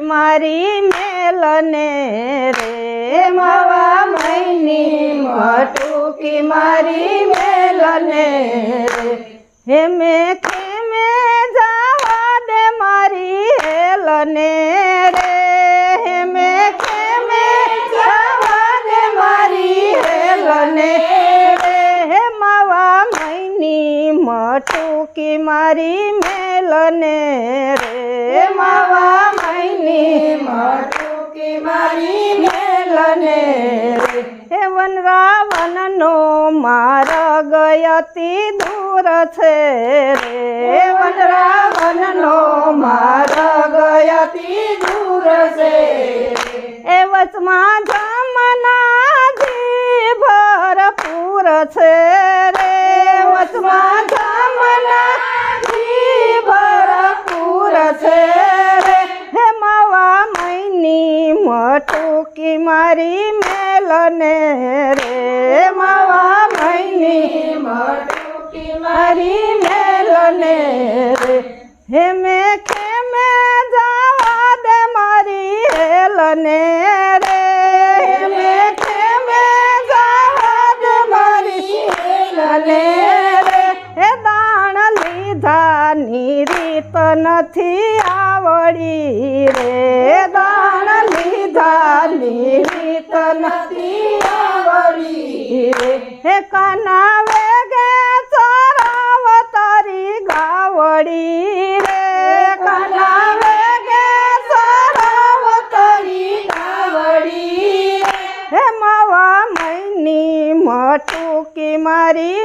મારી મેલને રે મવા મૈની મટુકી મારી મેલને રે. હે મેં મૈની મટુકી મારી મેલને રે? માવા મૈની મટુકી મારી મેલને રે? હે વન રાવણનો માર ગયતિ દૂર છે રે. વન રાવણનો માર ગયતિ દૂર છે એ વચમાં જમનાજી ભરપૂર છે રે વચમાં જમનાજી ભરપૂર છે રે હે માવા મૈની મટુકી મારી મેલને રે માવા મૈની મટુકી મારી મેલને રે હે મે નથી આવડી રે દાણ લીધા લીત નથી આવડી રે. હે ગે ચરાવ તારી ગાવડી રે. કનાવે વેગે ચરાવ તારી ગાવડી હે માવા મૈની મટુકી મારી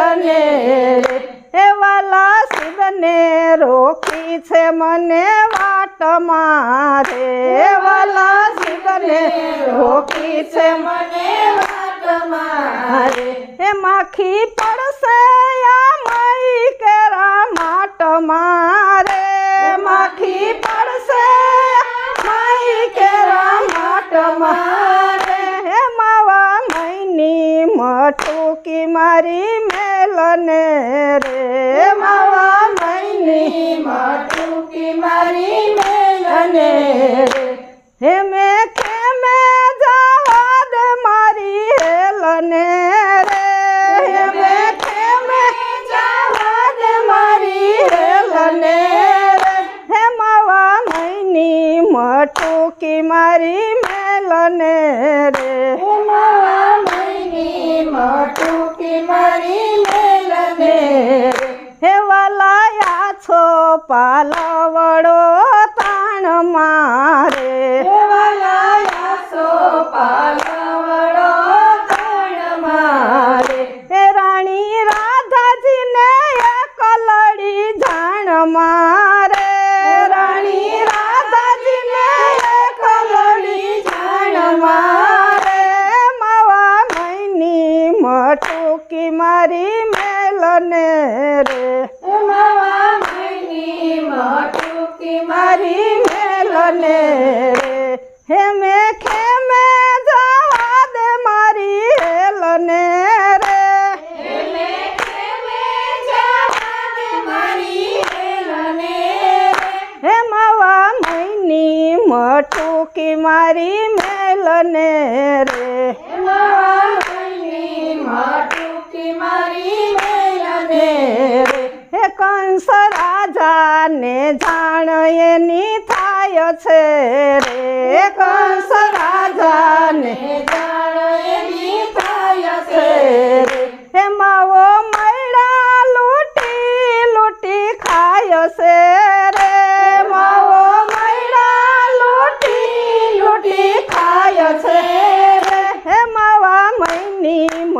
મેલને રે. વાલા શિવને રોકી છે મને વાટ મારે. વાલા શિવને રોકી છે મને વાટ મારે. હે માખી પડશે આ મઈ કેરા માટ મારે. માખી પડશે મઈ કેરા માટ મારે. હે માવા મૈની મટુકી મારી મેલને રે માવા મૈની મટુકી મારી મેલને રે હે મે ખેમે જવા દે મારી હેલને રે હે મે ખેમે જવા દે મારી હેલને રે હે માવા મૈની મટુકી મારી મેલને રે હે માવા મૈની મટુકી મારી મેલને હે વલાયા છો પાલવડો તાણ મારે. હે વલાયા છો પાલવડો की मारी मेलने रे। मावा मैनी मोटू की मारी मेलने रे। हे मैं में जावा दे मारी हेलने रे। हे मावा मैनी मोटू की मारी मेलने रे। मावा मैनी मोटू મટુકી મારી મેલને હે કંસ રાજાને જાણ એની થાય છે રે. કંસ રાજાને જાણ એની થાય છે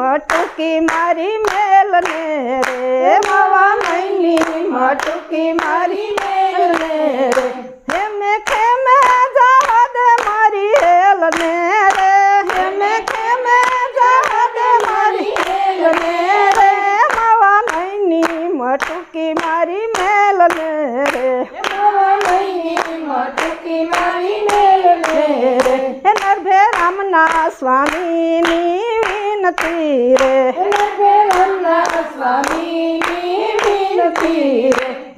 મટુકી મારી મેલને રે માવા મૈની મટુકી મારી મેલને રે હે મે ખેમે જવા દે મારી હેલને રે હે મે ખેમે જવા દે મારી હેલને રે માવા મૈની મટુકી મારી મેલને રે હે નરભે રામના સ્વામીની વિનતી રે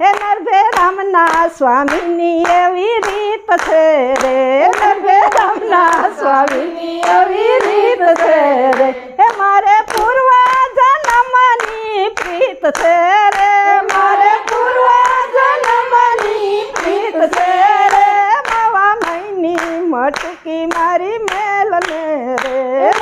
હે નરભે રામના સ્વામીની એવી રીત છે રે નરભે રામના સ્વામીની એવી રીત છે રે હે મારે પૂર્વ જન્મની પ્રીત છે રે મારે પૂર્વ જન્મની પ્રીત છે રે માવા મૈની મટકી મારી મેલને રે માવા મૈની મટકી મારી મેલને રે